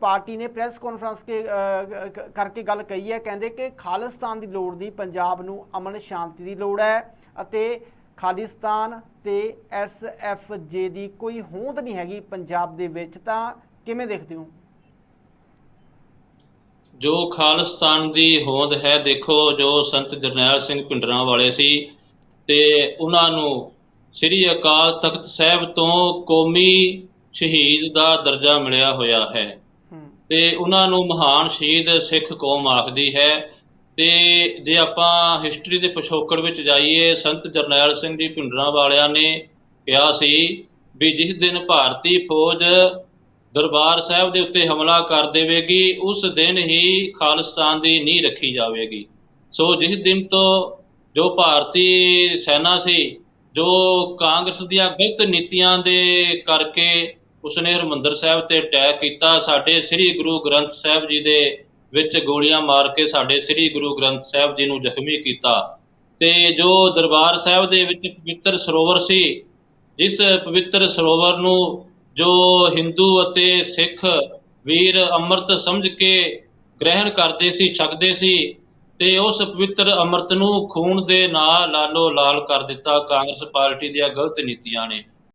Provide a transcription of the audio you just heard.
Party ਨੇ press conference ਕੇ ਕਰਕੇ ਗੱਲ ਕਹੀ ਹੈ, ਕਹਿੰਦੇ ਕਿ ਖਾਲਿਸਤਾਨ ਦੀ ਲੋੜ ਨਹੀਂ ਪੰਜਾਬ ਨੂੰ ਅਮਨ ਸ਼ਾਂਤੀ ਦੀ ਲੋੜ ਹੈ ਅਤੇ ਖਾਲਿਸਤਾਨ ਤੇ ਐਸਐਫਜੇ ਦੀ ਕੋਈ ਹੋਂਦ ਨਹੀਂ ਹੈਗੀ ਪੰਜਾਬ ਦੇ ਵਿੱਚ, ਤਾਂ ਕਿਵੇਂ ਦੇਖਦੇ ਹੋ? ਜੋ ਖਾਲਿਸਤਾਨ ਦੀ ਹੋਂਦ ਹੈ, ਦੇਖੋ ਜੋ ਸੰਤ ਜਰਨੈਲ ਸਿੰਘ ਪਿੰਡਰਾਂ ਵਾਲੇ ਸੀ ਤੇ ਉਹਨਾਂ ਨੂੰ ਸ੍ਰੀ ਅਕਾਲ ਤਖਤ ਸਾਹਿਬ ਤੋਂ ਕੌਮੀ ਸ਼ਹੀਦ ਦਾ ਦਰਜਾ ਮਿਲਿਆ ਹੋਇਆ ਹੈ। ਤੇ ਉਹਨਾਂ ਨੂੰ ਮਹਾਨ ਸ਼ਹੀਦ ਸਿੱਖ ਕੌਮ ਆਖਦੀ ਹੈ। ਤੇ ਜੇ ਆਪਾਂ ਹਿਸਟਰੀ ਦੇ ਪਿਛੋਕੜ ਵਿੱਚ ਜਾਈਏ, ਸੰਤ ਜਰਨੈਲ ਸਿੰਘ ਜੀ ਭਿੰਡਰਾਂ ਵਾਲਿਆਂ ਨੇ ਕਿਹਾ ਸੀ ਵੀ ਜਿਸ ਦਿਨ ਭਾਰਤੀ ਫੌਜ ਦਰਬਾਰ ਸਾਹਿਬ ਦੇ ਉੱਤੇ ਹਮਲਾ ਕਰ ਦੇਵੇਗੀ, ਉਸ ਦਿਨ ਹੀ ਖਾਲਿਸਤਾਨ ਦੀ ਨੀਂਹ ਰੱਖੀ ਜਾਵੇਗੀ। ਸੋ ਜਿਸ ਦਿਨ ਤੋਂ ਜੋ ਭਾਰਤੀ ਸੈਨਾ ਸੀ, ਜੋ ਕਾਂਗਰਸ ਦੀਆਂ ਗਲਤ ਨੀਤੀਆਂ ਦੇ ਕਰਕੇ ਉਸਨੇ ਹਰਮੰਦਰ ਸਾਹਿਬ ਤੇ ਅਟੈਕ ਕੀਤਾ। ਸਾਡੇ ਸ੍ਰੀ ਗੁਰੂ ਗ੍ਰੰਥ ਸਾਹਿਬ ਜੀ ਦੇ ਵਿੱਚ ਗੋਲੀਆਂ ਮਾਰ ਕੇ ਸਾਡੇ ਸ੍ਰੀ ਗੁਰੂ ਗ੍ਰੰਥ ਸਾਹਿਬ ਜੀ ਨੂੰ ਜ਼ਖਮੀ ਕੀਤਾ। ਤੇ ਜੋ ਦਰਬਾਰ ਸਾਹਿਬ ਦੇ ਵਿੱਚ ਪਵਿੱਤਰ ਸਰੋਵਰ ਸੀ, ਜਿਸ ਪਵਿੱਤਰ ਸਰੋਵਰ ਨੂੰ ਜੋ ਹਿੰਦੂ ਅਤੇ ਸਿੱਖ ਵੀਰ ਅੰਮ੍ਰਿਤ ਸਮਝ ਕੇ ਗ੍ਰਹਿਣ ਕਰਦੇ ਸੀ, ਛਕਦੇ ਸੀ, ਤੇ ਉਸ ਪਵਿੱਤਰ ਅੰਮ੍ਰਿਤ ਨੂੰ ਖੂਨ ਦੇ ਨਾਲ ਲਾਲੋ ਲਾਲ ਕਰ ਦਿੱਤਾ। ਕਾਂਗਰਸ ਪਾਰਟੀ ਦੀਆਂ ਗਲਤ ਨੀਤੀਆਂ ਨੇ।